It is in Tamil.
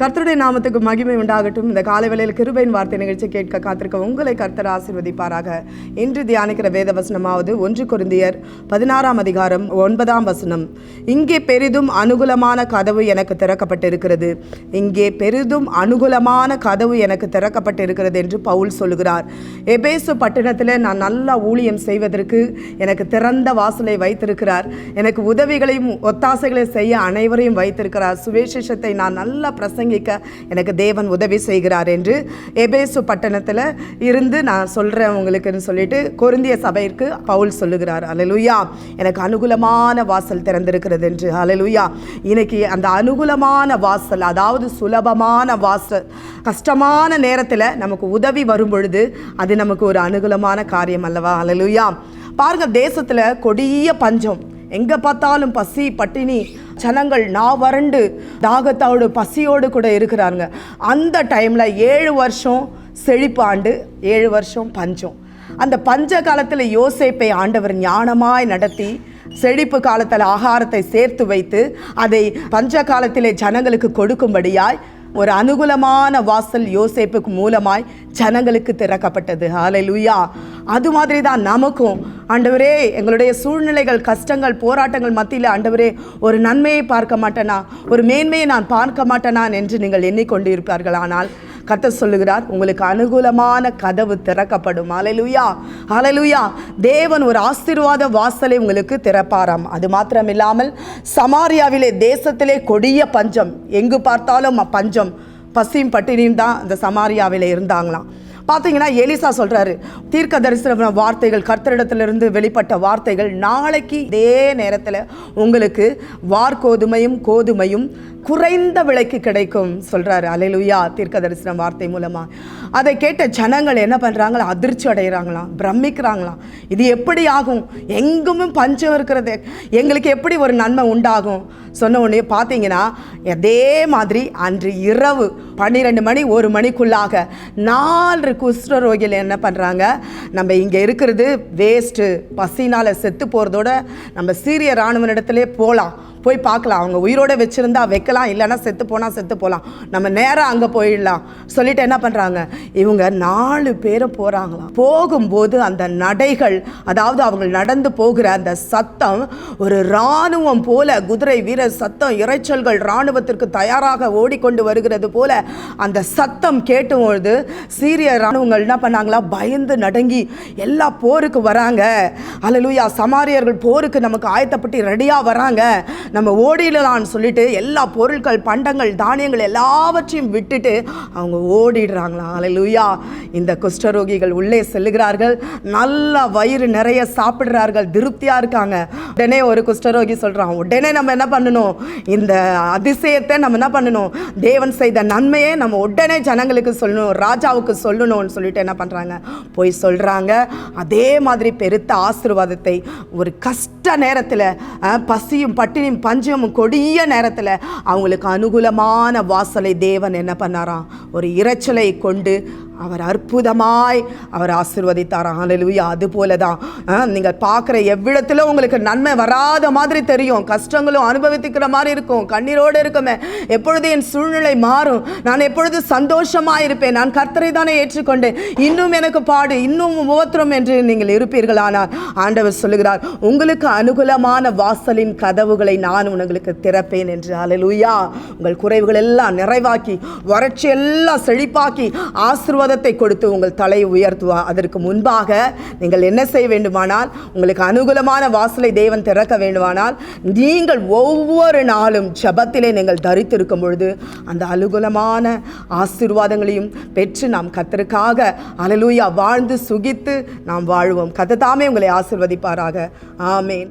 கர்த்தருடைய நாமத்துக்கு மகிமை உண்டாகட்டும். இந்த காலை வேளையில் கிருபையின் வார்த்தை நிகழ்ச்சி கேட்க காத்திருக்க உங்களை கர்த்தர் ஆசீர்வதிப்பாராக. இன்று தியானிக்கிற வேத வசனமாவது ஒன்று குருந்தியர் பதினாறாம் அதிகாரம் ஒன்பதாம் வசனம். இங்கே பெரிதும் அனுகூலமான கதவு எனக்கு திறக்கப்பட்டிருக்கிறது. இங்கே பெரிதும் அனுகூலமான கதவு எனக்கு திறக்கப்பட்டிருக்கிறது என்று பவுல் சொல்லுகிறார். எபேசு பட்டணத்தில் நான் நல்லா ஊழியம் செய்வதற்கு எனக்கு திறந்த வாசலை வைத்திருக்கிறார். எனக்கு உதவிகளையும் ஒத்தாசைகளை செய்ய அனைவரையும் வைத்திருக்கிறார். சுவிசேஷத்தை நான் நல்லா பிரசங்கிக்க எனக்கு தேவன் உதவி செய்கிறார் என்று எபேசு பட்டணத்தில் இருந்து நான் சொல்கிறேன் உங்களுக்குன்னு சொல்லிட்டு கொருந்திய சபைக்கு பவுல் சொல்லுகிறார். அலலுயா எனக்கு அனுகூலமான வாசல் திறந்திருக்கிறது என்று. அலலுயா இன்னைக்கு அந்த அனுகூலமான வாசல் அதாவது சுலபமான வாசல் கஷ்டமான நேரத்தில் நமக்கு உதவி வரும் பொழுது அது நமக்கு ஒரு அனுகூலமான காரியம் அல்லவா? அலலுயா பாருங்கள் தேசத்தில் கொடிய பஞ்சம். எங்கே பார்த்தாலும் பசி பட்டினி ஜனங்கள் நான் வறண்டு தாகத்தோடு பசியோடு கூட இருக்கிறாங்க. அந்த டைமில் ஏழு வருஷம் செழிப்பாண்டு ஏழு வருஷம் பஞ்சம். அந்த பஞ்ச காலத்தில் யோசேப்பை ஆண்டவர் ஞானமாய் நடத்தி செழிப்பு காலத்தில் ஆகாரத்தை சேர்த்து வைத்து அதை பஞ்ச காலத்திலே ஜனங்களுக்கு கொடுக்கும்படியாய் ஒரு அனுகூலமான வாசல் யோசேப்புக்கு மூலமாய் ஜனங்களுக்கு திறக்கப்பட்டது. ஹalleluya அது மாதிரி தான் நமக்கும். ஆண்டவரே எங்களுடைய சூழ்நிலைகள் கஷ்டங்கள் போராட்டங்கள் மத்தியில் ஆண்டவரே ஒரு நன்மையை பார்க்க மாட்டேனா? ஒரு மேன்மையை நான் பார்க்க மாட்டேனா என்று நீங்கள் எண்ணிக்கொண்டு இருப்பார்கள் ஆனால் கர்த்தர் சொல்லுகிறார் உங்களுக்கு அனுகூலமான கதவு திறக்கப்படும். அலைலுயா அலலுயா தேவன் ஒரு ஆசீர்வாத வாசலை உங்களுக்கு திறப்பாராம். அது மாத்திரம் இல்லாமல் சமாரியாவிலே தேசத்திலே கொடிய பஞ்சம் எங்கு பார்த்தாலும் பஞ்சம். பசியும் பட்டினியும் தான் அந்த சமாரியாவில் இருந்தாங்களாம். பார்த்தீங்கன்னா எலிசா சொல்கிறாரு தீர்க்க தரிசன வார்த்தைகள் கர்த்தரிடத்திலிருந்து வெளிப்பட்ட வார்த்தைகள் நாளைக்கு இதே நேரத்தில் உங்களுக்கு வார்கோதுமையும் கோதுமையும் குறைந்த விலைக்கு கிடைக்கும் சொல்கிறாரு அலைலுயா தீர்க்க தரிசனம் வார்த்தை மூலமாக அதை கேட்ட ஜனங்கள் என்ன பண்ணுறாங்களா அதிர்ச்சி அடைகிறாங்களாம் பிரமிக்கிறாங்களாம். இது எப்படி ஆகும்? எங்குமே பஞ்சம் இருக்கிறது. எங்களுக்கு எப்படி ஒரு நன்மை உண்டாகும்? சொன்ன உடனே பார்த்தீங்கன்னா அதே மாதிரி அன்று இரவு பன்னிரெண்டு மணி ஒரு மணிக்குள்ளாக நாலு குஷ்டரோகிகள் என்ன பண்ணுறாங்க நம்ம இங்கே இருக்கிறது வேஸ்ட்டு பசினால் செத்து போகிறதோட நம்ம சீரிய இராணுவ போகலாம் போய் பார்க்கலாம். அவங்க உயிரோட வச்சுருந்தா வைக்கலாம் இல்லைன்னா செத்து போனால் செத்து போகலாம் நம்ம நேராக அங்கே போயிடலாம். சொல்லிட்டு என்ன பண்ணுறாங்க இவங்க நாலு பேரும் போகிறாங்களாம் போகும்போது அந்த நடைகள் அதாவது அவங்க நடந்து போகிற அந்த சத்தம் ஒரு இராணுவம் போல குதிரை வீரர் சத்தம் இறைச்சல்கள் இராணுவத்திற்கு தயாராக ஓடிக்கொண்டு வருகிறது போல அந்த சத்தம் கேட்டும்பொழுது சீரிய இராணுவங்கள் என்ன பண்ணாங்களா? பயந்து நடங்கி எல்லா போருக்கு வராங்க. அல்லலூயா சமாரியர்கள் போருக்கு நமக்கு ஆயத்தப்பட்டு ரெடியாக வராங்க. நம்ம ஓடிடலான்னு சொல்லிட்டு எல்லா பொருட்கள் பண்டங்கள் தானியங்கள் எல்லாவற்றையும் விட்டுட்டு அவங்க ஓடிடுறாங்களாம். அலையிலுயா இந்த குஷ்டரோகிகள் உள்ளே செல்லுகிறார்கள். நல்லா வயிறு நிறைய சாப்பிட்றார்கள். திருப்தியாக இருக்காங்க. உடனே ஒரு குஷ்டரோகி சொல்கிறான் உடனே நம்ம என்ன பண்ணணும்? இந்த அதிசயத்தை நம்ம என்ன பண்ணணும்? தேவன் செய்த நன்மையை நம்ம உடனே ஜனங்களுக்கு சொல்லணும் ராஜாவுக்கு சொல்லணும்னு சொல்லிட்டு என்ன பண்ணுறாங்க போய் சொல்கிறாங்க அதே மாதிரி பெருத்த ஆசீர்வாதத்தை ஒரு கஷ்ட நேரத்தில் பசியும் பட்டினியும் பஞ்சமும் கொடிய நேரத்தில் அவங்களுக்கு அனுகூலமான வாசலை தேவன் என்ன பண்ணாராம்? ஒரு இரைச்சலை கொண்டு அவர் அற்புதமாய் அவர் ஆசிர்வதித்தார். ஆலலுயா அது போல தான் நீங்கள் பார்க்குற எவ்விடத்தில் உங்களுக்கு நன்மை வராத மாதிரி தெரியும். கஷ்டங்களும் அனுபவித்துக்கிற மாதிரி இருக்கும். கண்ணீரோடு இருக்குமே. எப்பொழுது என் சூழ்நிலை மாறும்? நான் எப்பொழுது சந்தோஷமாக இருப்பேன்? நான் கர்த்தரை தானே ஏற்றுக்கொண்டேன். இன்னும் எனக்கு பாடு இன்னும் உபத்திரம் என்று நீங்கள் இருப்பீர்களானால் ஆண்டவர் சொல்லுகிறார் உங்களுக்கு அனுகூலமான வாசலின் கதவுகளை நான் உங்களுக்கு திறப்பேன் என்று. ஹalleluya. உங்கள் குறைவுகள் எல்லாம் நிறைவாக்கி வறட்சி எல்லாம் செழிப்பாக்கி ஆசீர்வாதத்தை கொடுத்து உங்கள் தலையை உயர்த்துவா. அதற்கு முன்பாக நீங்கள் என்ன செய்ய வேண்டுமானால் உங்களுக்கு அனுகூலமான வாசலை தேவன் திறக்க வேண்டுமானால் நீங்கள் ஒவ்வொரு நாளும் ஜபத்திலே நீங்கள் தரித்திருக்கும் பொழுது அந்த அனுகூலமான ஆசீர்வாதங்களையும் பெற்று நாம் கத்தருக்காக அலலூயா வாழ்ந்து சுகித்து நாம் வாழ்வோம். கத்ததாமே உங்களை ஆசிர்வதிப்பாராக. ஆமேன்.